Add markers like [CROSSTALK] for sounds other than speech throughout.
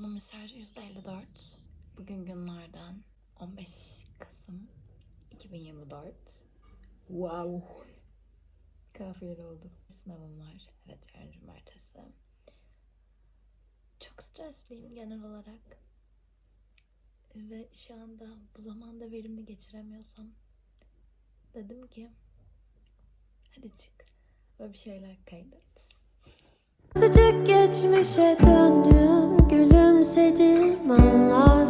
Telefonumun şarjı %54. Bugün günlerden 15 Kasım 2024. Wow. Kafiyeli oldu. Sınavım var. Evet yarın cumartesi. Çok stresliyim genel olarak. Ve şu anda bu zamanda verimli geçiremiyorsam dedim ki hadi çık ve bir şeyler kaydet. Sıcak geçmişe döndüm Gülümsedim anlar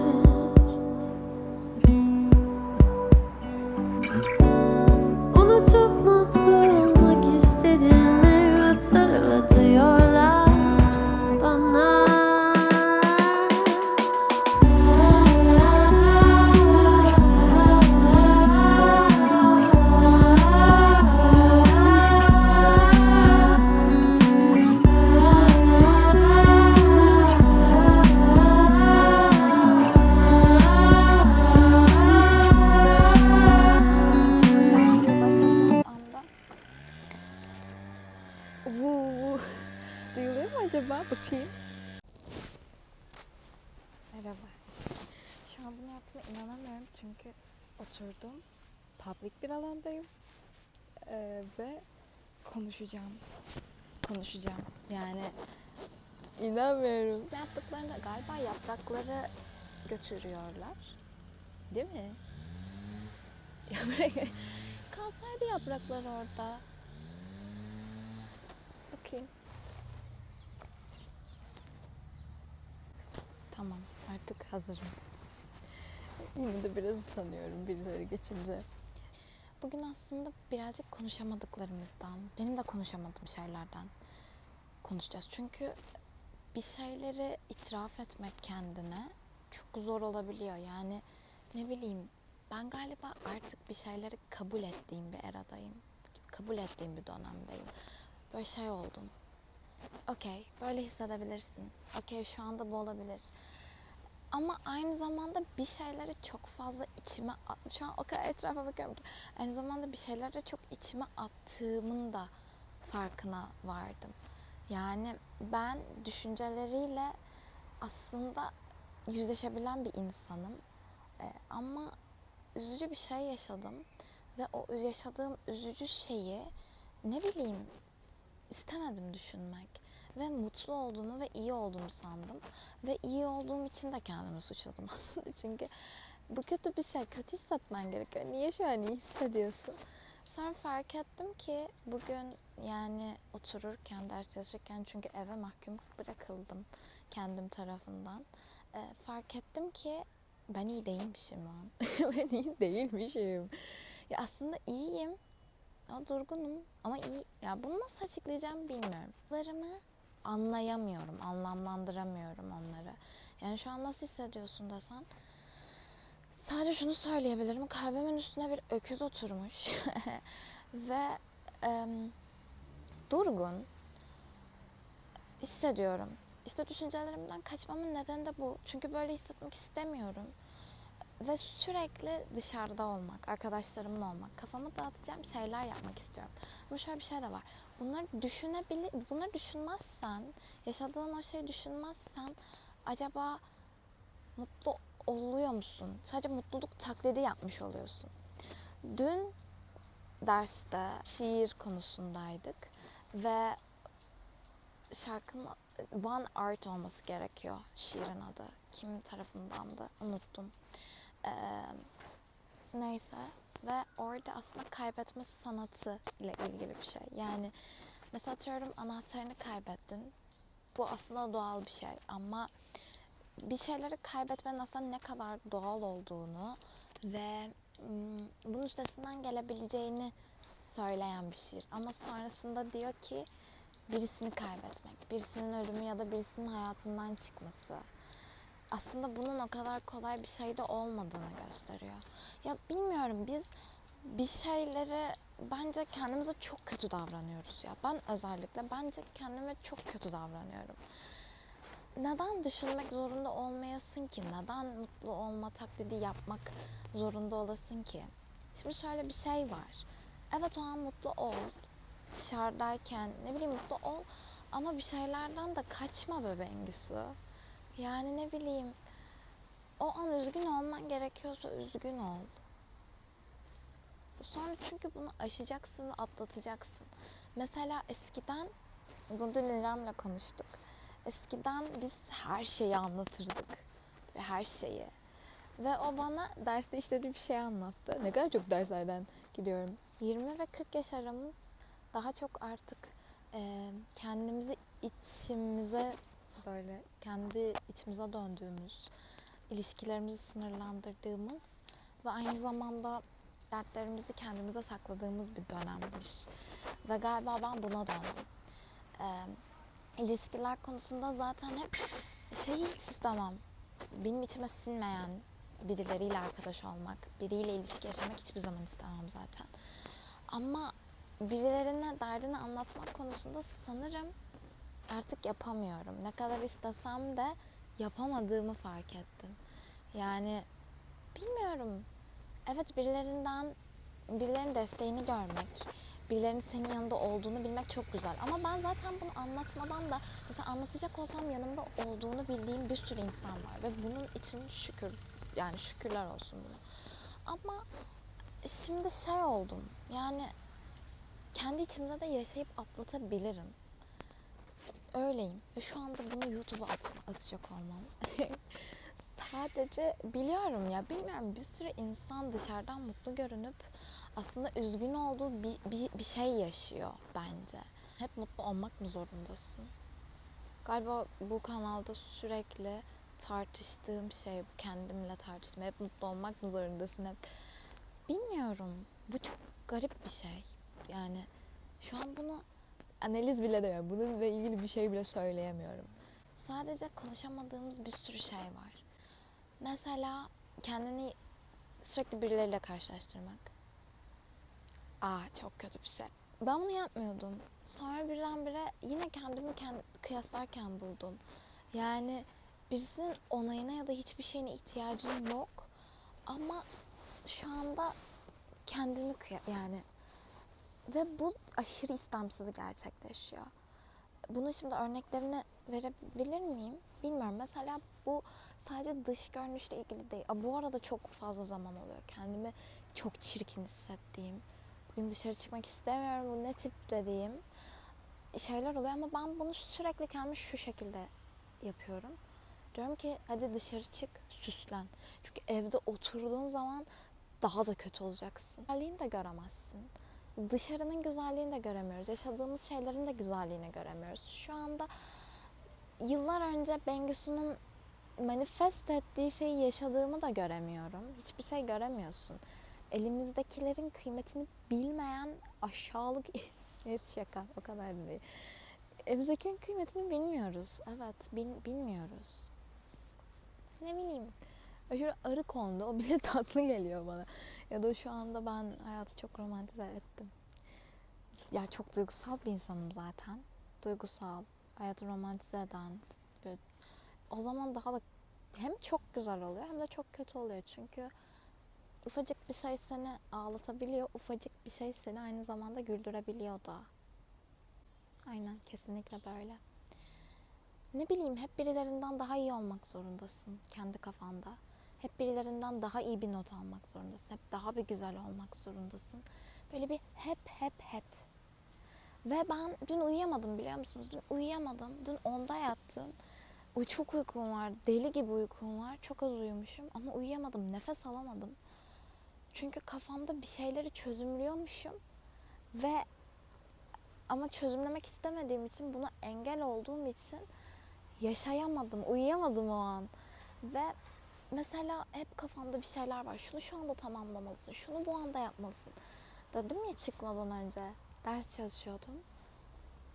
acaba? Bakayım. Merhaba. Şu an bunu yaptığıma inanamıyorum çünkü oturdum. Public bir alandayım. Ee, ve konuşacağım. Konuşacağım. Yani inanmıyorum. Ne yaptıklarında galiba yaprakları götürüyorlar. Değil mi? Kalsaydı yapraklar orada. Bakayım. Tamam artık hazırım. Yine de biraz utanıyorum birileri geçince. Bugün aslında birazcık konuşamadıklarımızdan, benim de konuşamadığım şeylerden konuşacağız. Çünkü bir şeyleri itiraf etmek kendine çok zor olabiliyor. Yani ne bileyim ben galiba artık bir şeyleri kabul ettiğim bir eradayım. Kabul ettiğim bir dönemdeyim. Böyle şey oldum. Okey, böyle hissedebilirsin. Okey, şu anda bu olabilir. Ama aynı zamanda bir şeyleri çok fazla içime at- şu an o kadar etrafa bakıyorum ki aynı zamanda bir şeyleri çok içime attığımın da farkına vardım. Yani ben düşünceleriyle aslında yüzleşebilen bir insanım. Ee, ama üzücü bir şey yaşadım ve o yaşadığım üzücü şeyi ne bileyim istemedim düşünmek ve mutlu olduğumu ve iyi olduğumu sandım. Ve iyi olduğum için de kendimi suçladım [LAUGHS] aslında. Çünkü bu kötü bir şey kötü hissetmen gerekiyor. Niye iyi hissediyorsun? Sonra fark ettim ki bugün yani otururken ders çalışırken çünkü eve mahkum bırakıldım kendim tarafından Ee, fark ettim ki ben iyi değilmişim [LAUGHS] ben iyi değilmişim. Ya aslında iyiyim. Ama durgunum. Ama iyi. Ya bunu nasıl açıklayacağım bilmiyorum. Larımı anlayamıyorum. Anlamlandıramıyorum onları. Yani şu an nasıl hissediyorsun desen. Sadece şunu söyleyebilirim. Kalbimin üstüne bir öküz oturmuş. [LAUGHS] Ve em, durgun hissediyorum. İşte düşüncelerimden kaçmamın nedeni de bu. Çünkü böyle hissetmek istemiyorum. Ve sürekli dışarıda olmak, arkadaşlarımla olmak, kafamı dağıtacağım şeyler yapmak istiyorum. Ama şöyle bir şey de var. Bunları düşünebilir, bunları düşünmezsen, yaşadığın o şeyi düşünmezsen acaba mutlu oluyor musun? Sadece mutluluk taklidi yapmış oluyorsun. Dün derste şiir konusundaydık ve şarkının One Art olması gerekiyor şiirin adı. Kim tarafından da unuttum. Ee, neyse ve orada aslında kaybetme sanatı ile ilgili bir şey. Yani mesela atıyorum anahtarını kaybettin. Bu aslında doğal bir şey ama bir şeyleri kaybetmenin aslında ne kadar doğal olduğunu ve bunun üstesinden gelebileceğini söyleyen bir şiir. Ama sonrasında diyor ki birisini kaybetmek, birisinin ölümü ya da birisinin hayatından çıkması. Aslında bunun o kadar kolay bir şey de olmadığını gösteriyor. Ya bilmiyorum biz bir şeyleri bence kendimize çok kötü davranıyoruz ya. Ben özellikle bence kendime çok kötü davranıyorum. Neden düşünmek zorunda olmayasın ki? Neden mutlu olma taklidi yapmak zorunda olasın ki? Şimdi şöyle bir şey var. Evet o an mutlu ol dışarıdayken ne bileyim mutlu ol ama bir şeylerden de kaçma be Bengüsü. Yani ne bileyim o an üzgün olman gerekiyorsa üzgün ol. Sonra çünkü bunu aşacaksın ve atlatacaksın. Mesela eskiden, bunu da İrem'le konuştuk. Eskiden biz her şeyi anlatırdık. Ve her şeyi. Ve o bana derste işlediği bir şey anlattı. Ne kadar çok derslerden gidiyorum. 20 ve 40 yaş aramız daha çok artık e, kendimizi içimize böyle kendi içimize döndüğümüz, ilişkilerimizi sınırlandırdığımız ve aynı zamanda dertlerimizi kendimize sakladığımız bir dönemmiş. Ve galiba ben buna döndüm. Ee, ilişkiler konusunda zaten hep şeyi hiç istemem. Benim içime sinmeyen birileriyle arkadaş olmak, biriyle ilişki yaşamak hiçbir zaman istemem zaten. Ama birilerine derdini anlatmak konusunda sanırım artık yapamıyorum. Ne kadar istesem de yapamadığımı fark ettim. Yani bilmiyorum. Evet birilerinden birilerinin desteğini görmek, birilerinin senin yanında olduğunu bilmek çok güzel. Ama ben zaten bunu anlatmadan da mesela anlatacak olsam yanımda olduğunu bildiğim bir sürü insan var ve bunun için şükür yani şükürler olsun buna. Ama şimdi şey oldum. Yani kendi içimde de yaşayıp atlatabilirim. Öyleyim. Ve şu anda bunu YouTube'a at- atacak olmam. [LAUGHS] Sadece biliyorum ya bilmiyorum bir sürü insan dışarıdan mutlu görünüp aslında üzgün olduğu bir, bir, bir şey yaşıyor bence. Hep mutlu olmak mı zorundasın? Galiba bu kanalda sürekli tartıştığım şey kendimle tartışma. Hep mutlu olmak mı zorundasın hep? Bilmiyorum. Bu çok garip bir şey. Yani şu an bunu analiz bile demiyorum. Bununla ilgili bir şey bile söyleyemiyorum. Sadece konuşamadığımız bir sürü şey var. Mesela kendini sürekli birileriyle karşılaştırmak. Aa çok kötü bir şey. Ben bunu yapmıyordum. Sonra birdenbire yine kendimi kend- kıyaslarken buldum. Yani birisinin onayına ya da hiçbir şeyine ihtiyacın yok. Ama şu anda kendini kıya yani ve bu aşırı istemsiz gerçekleşiyor. Bunun şimdi örneklerini verebilir miyim? Bilmiyorum. Mesela bu sadece dış görünüşle ilgili değil. Bu arada çok fazla zaman oluyor. Kendimi çok çirkin hissettiğim, bugün dışarı çıkmak istemiyorum, bu ne tip dediğim şeyler oluyor. Ama ben bunu sürekli kendime şu şekilde yapıyorum. Diyorum ki hadi dışarı çık, süslen. Çünkü evde oturduğun zaman daha da kötü olacaksın. Güzelliğini de göremezsin. Dışarının güzelliğini de göremiyoruz. Yaşadığımız şeylerin de güzelliğini göremiyoruz. Şu anda yıllar önce Bengisu'nun manifest ettiği şeyi yaşadığımı da göremiyorum. Hiçbir şey göremiyorsun. Elimizdekilerin kıymetini bilmeyen aşağılık... [LAUGHS] Neyse şaka o kadar da değil. Elimizdekilerin kıymetini bilmiyoruz. Evet bil- bilmiyoruz. Ne bileyim. Aşırı arı kondu. O bile [LAUGHS] tatlı geliyor bana. Ya da şu anda ben hayatı çok romantize ettim. Ya çok duygusal bir insanım zaten. Duygusal, hayatı romantize eden. Böyle. O zaman daha da hem çok güzel oluyor hem de çok kötü oluyor. Çünkü ufacık bir şey seni ağlatabiliyor. Ufacık bir şey seni aynı zamanda güldürebiliyor da. Aynen kesinlikle böyle. Ne bileyim hep birilerinden daha iyi olmak zorundasın kendi kafanda. Hep birilerinden daha iyi bir not almak zorundasın. Hep daha bir güzel olmak zorundasın. Böyle bir hep hep hep. Ve ben dün uyuyamadım biliyor musunuz? Dün uyuyamadım. Dün onda yattım. Uy çok uykum var. Deli gibi uykum var. Çok az uyumuşum ama uyuyamadım. Nefes alamadım. Çünkü kafamda bir şeyleri çözümlüyormuşum. Ve ama çözümlemek istemediğim için buna engel olduğum için yaşayamadım. Uyuyamadım o an. Ve mesela hep kafamda bir şeyler var. Şunu şu anda tamamlamalısın. Şunu bu anda yapmalısın. Dedim ya çıkmadan önce ders çalışıyordum.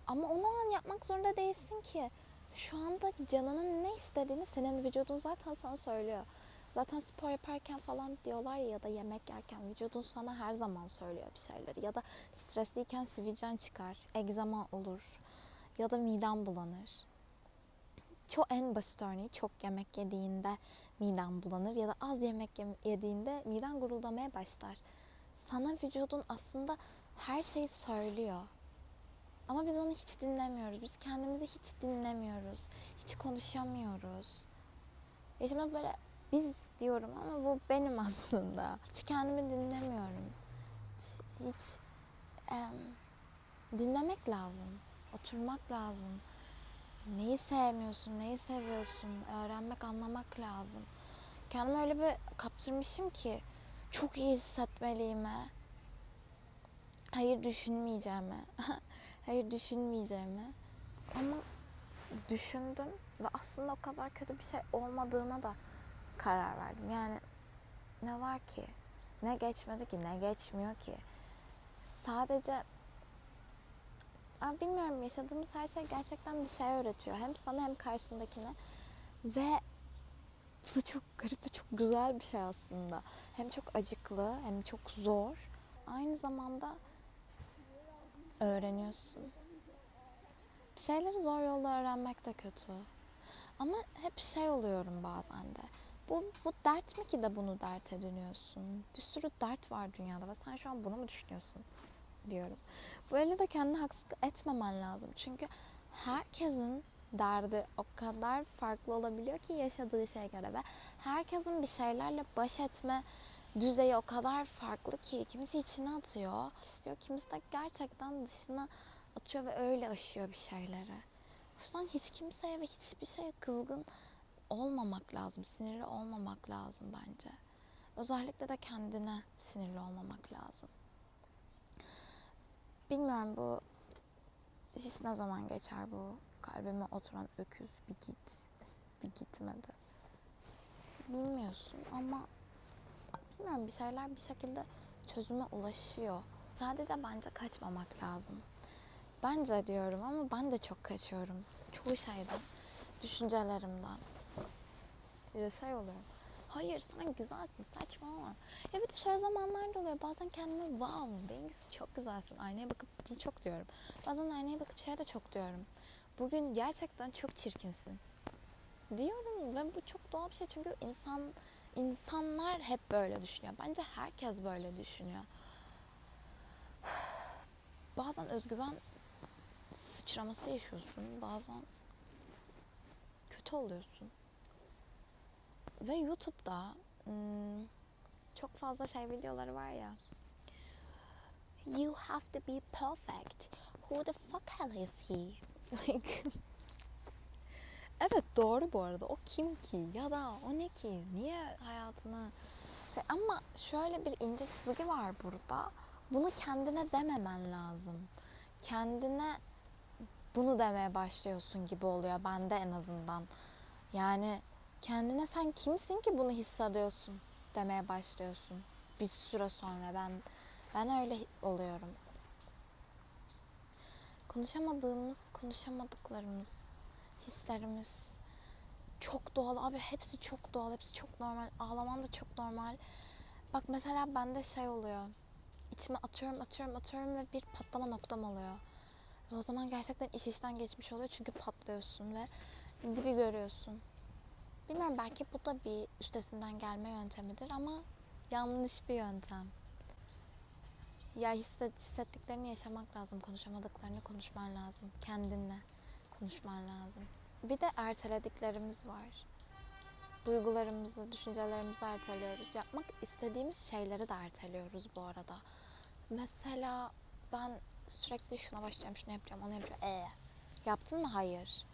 Ama onu an yapmak zorunda değilsin ki. Şu anda canının ne istediğini senin vücudun zaten sana söylüyor. Zaten spor yaparken falan diyorlar ya ya da yemek yerken vücudun sana her zaman söylüyor bir şeyleri. Ya da stresliyken sivilcen çıkar, egzama olur ya da miden bulanır. Çok en basit örneği çok yemek yediğinde miden bulanır ya da az yemek yem- yediğinde miden guruldamaya başlar. Sana vücudun aslında her şeyi söylüyor. Ama biz onu hiç dinlemiyoruz. Biz kendimizi hiç dinlemiyoruz. Hiç konuşamıyoruz. Ya şimdi böyle biz diyorum ama bu benim [LAUGHS] aslında. Hiç kendimi dinlemiyorum. Hiç, hiç em, dinlemek lazım. Oturmak lazım. Neyi sevmiyorsun, neyi seviyorsun öğrenmek, anlamak lazım. Kendimi öyle bir kaptırmışım ki çok iyi hissetmeliyime. Hayır düşünmeyeceğime. [LAUGHS] Hayır düşünmeyeceğime. Ama düşündüm ve aslında o kadar kötü bir şey olmadığına da karar verdim. Yani ne var ki? Ne geçmedi ki? Ne geçmiyor ki? Sadece Aa, bilmiyorum yaşadığımız her şey gerçekten bir şey öğretiyor. Hem sana hem karşındakine. Ve bu da çok garip ve çok güzel bir şey aslında. Hem çok acıklı hem çok zor. Aynı zamanda öğreniyorsun. Bir şeyleri zor yolla öğrenmek de kötü. Ama hep şey oluyorum bazen de. Bu, bu dert mi ki de bunu dert ediniyorsun? Bir sürü dert var dünyada ve sen şu an bunu mu düşünüyorsun? Diyorum. Böyle de kendine haksızlık etmemen lazım. Çünkü herkesin derdi o kadar farklı olabiliyor ki yaşadığı şeye göre ve herkesin bir şeylerle baş etme düzeyi o kadar farklı ki kimisi içine atıyor istiyor kimisi de gerçekten dışına atıyor ve öyle aşıyor bir şeyleri. O yüzden hiç kimseye ve hiçbir şeye kızgın olmamak lazım, sinirli olmamak lazım bence. Özellikle de kendine sinirli olmamak lazım. Bilmiyorum bu his ne zaman geçer bu kalbime oturan öküz bir git [LAUGHS] bir gitmedi. Bilmiyorsun ama bilmiyorum bir şeyler bir şekilde çözüme ulaşıyor. Sadece bence kaçmamak lazım. Bence diyorum ama ben de çok kaçıyorum. Çoğu şeyden. Düşüncelerimden. Ya şey oluyor. Hayır sen güzelsin saçmalama. Ya bir de şöyle zamanlarda oluyor. Bazen kendime wow Bengis çok güzelsin. Aynaya bakıp çok diyorum. Bazen aynaya bakıp şey de çok diyorum. Bugün gerçekten çok çirkinsin. Diyorum ve bu çok doğal bir şey çünkü insan insanlar hep böyle düşünüyor. Bence herkes böyle düşünüyor. [SIGHS] Bazen özgüven sıçraması yaşıyorsun. Bazen kötü oluyorsun. Ve YouTube'da hmm, çok fazla şey videoları var ya. You have to be perfect. Who the fuck hell is he? [LAUGHS] Evet doğru bu arada. O kim ki? Ya da o ne ki? Niye hayatını şey ama şöyle bir ince çizgi var burada. Bunu kendine dememen lazım. Kendine bunu demeye başlıyorsun gibi oluyor bende en azından. Yani kendine sen kimsin ki bunu hissediyorsun? demeye başlıyorsun. Bir süre sonra. Ben ben öyle oluyorum. Konuşamadığımız, konuşamadıklarımız, hislerimiz çok doğal. Abi hepsi çok doğal hepsi çok normal. Ağlaman da çok normal. Bak mesela bende şey oluyor. İçime atıyorum atıyorum atıyorum ve bir patlama noktam oluyor. Ve o zaman gerçekten iş işten geçmiş oluyor çünkü patlıyorsun ve dibi görüyorsun bilmiyorum belki bu da bir üstesinden gelme yöntemidir ama yanlış bir yöntem ya hisset, hissettiklerini yaşamak lazım konuşamadıklarını konuşman lazım kendinle konuşman lazım. Bir de ertelediklerimiz var. Duygularımızı, düşüncelerimizi erteliyoruz. Yapmak istediğimiz şeyleri de erteliyoruz bu arada. Mesela ben sürekli şuna başlayacağım, şunu yapacağım, onu yapacağım. Ee, yaptın mı? Hayır.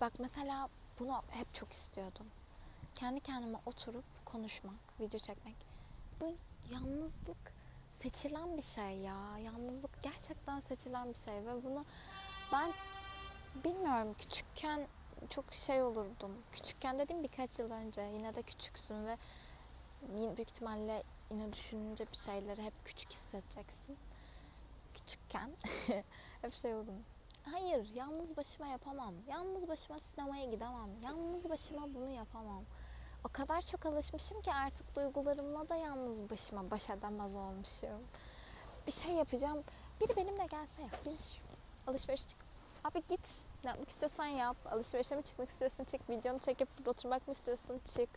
Bak mesela bunu hep çok istiyordum. Kendi kendime oturup konuşmak, video çekmek. Bu yalnızlık seçilen bir şey ya. Yalnızlık gerçekten seçilen bir şey ve bunu ben bilmiyorum küçükken çok şey olurdum. Küçükken dediğim birkaç yıl önce yine de küçüksün ve büyük ihtimalle yine düşününce bir şeyleri hep küçük hissedeceksin. Küçükken [LAUGHS] hep şey oldum. Hayır, yalnız başıma yapamam. Yalnız başıma sinemaya gidemem. Yalnız başıma bunu yapamam. O kadar çok alışmışım ki artık duygularımla da yalnız başıma baş edemez olmuşum. Bir şey yapacağım. Biri benimle gelse ya. Birisi alışveriş çık. Abi git. Ne yapmak istiyorsan yap. Alışverişe mi çıkmak istiyorsun? Çık. Videonu çekip burada oturmak mı istiyorsun? Çık.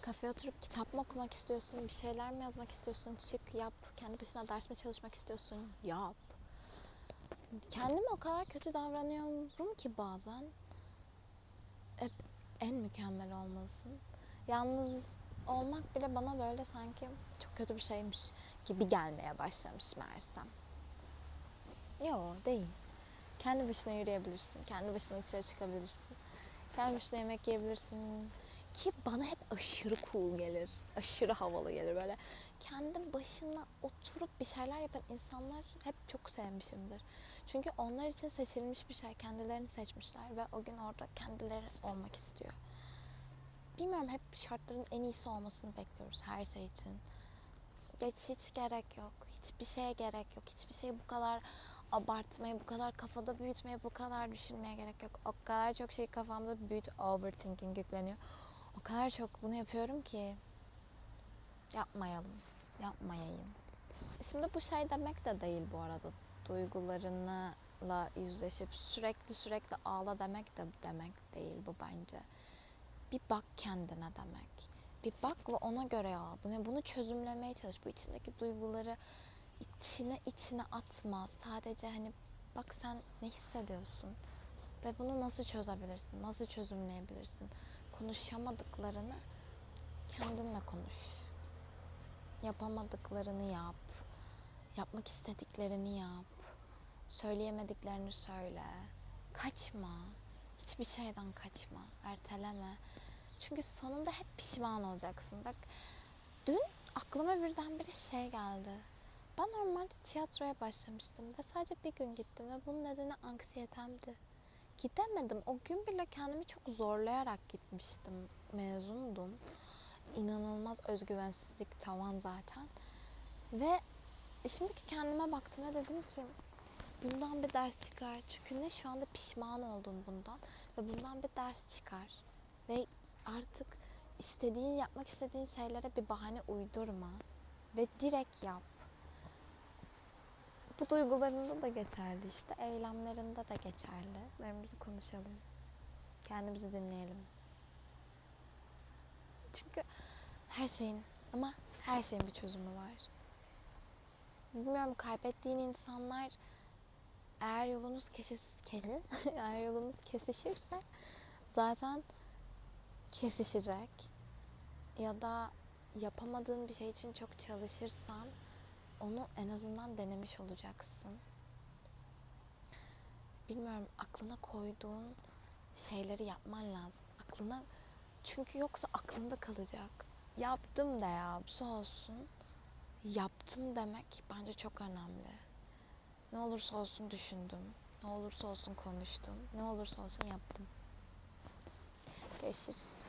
Kafeye oturup kitap mı okumak istiyorsun? Bir şeyler mi yazmak istiyorsun? Çık. Yap. Kendi başına ders mi çalışmak istiyorsun? Yap. Kendime o kadar kötü davranıyorum ki bazen. Hep en mükemmel olmasın. Yalnız olmak bile bana böyle sanki çok kötü bir şeymiş gibi gelmeye başlamış meğersem. Yo değil. Kendi başına yürüyebilirsin. Kendi başına dışarı çıkabilirsin. Kendi başına yemek yiyebilirsin. Ki bana hep aşırı cool gelir. Aşırı havalı gelir. Böyle kendi başına oturup bir şeyler yapan insanlar hep çok sevmişimdir. Çünkü onlar için seçilmiş bir şey. Kendilerini seçmişler ve o gün orada kendileri olmak istiyor. Bilmiyorum hep şartların en iyisi olmasını bekliyoruz her şey için. Geç hiç gerek yok. Hiçbir şeye gerek yok. Hiçbir şeyi bu kadar abartmaya, bu kadar kafada büyütmeye, bu kadar düşünmeye gerek yok. O kadar çok şey kafamda büyüt, overthinking yükleniyor. O kadar çok bunu yapıyorum ki yapmayalım, yapmayayım. Şimdi bu şey demek de değil bu arada. Duygularınla yüzleşip sürekli sürekli ağla demek de demek değil bu bence. Bir bak kendine demek. Bir bak ve ona göre al. Bunu, bunu çözümlemeye çalış. Bu içindeki duyguları içine içine atma. Sadece hani bak sen ne hissediyorsun ve bunu nasıl çözebilirsin? Nasıl çözümleyebilirsin? Konuşamadıklarını kendinle konuş. Yapamadıklarını yap. Yapmak istediklerini yap. Söyleyemediklerini söyle. Kaçma. Hiçbir şeyden kaçma. Erteleme. Çünkü sonunda hep pişman olacaksın. Bak dün aklıma birdenbire şey geldi. Ben normalde tiyatroya başlamıştım ve sadece bir gün gittim ve bunun nedeni anksiyetemdi. Gidemedim. O gün bile kendimi çok zorlayarak gitmiştim. Mezundum. İnanılmaz özgüvensizlik tavan zaten. Ve şimdiki kendime baktım dedim ki bundan bir ders çıkar. Çünkü ne şu anda pişman oldum bundan ve bundan bir ders çıkar. Ve artık istediğin, yapmak istediğin şeylere bir bahane uydurma ve direkt yap. Bu duygularında da geçerli işte, eylemlerinde de geçerli. Larımızı konuşalım. Kendimizi dinleyelim. Çünkü her şeyin ama her şeyin bir çözümü var. Bilmiyorum kaybettiğin insanlar eğer yolunuz keşis, ke- [LAUGHS] eğer yolunuz kesişirse zaten kesişecek. Ya da yapamadığın bir şey için çok çalışırsan onu en azından denemiş olacaksın. Bilmiyorum aklına koyduğun şeyleri yapman lazım. Aklına çünkü yoksa aklında kalacak. Yaptım da ya bu olsun. Yaptım demek bence çok önemli. Ne olursa olsun düşündüm. Ne olursa olsun konuştum. Ne olursa olsun yaptım. Görüşürüz.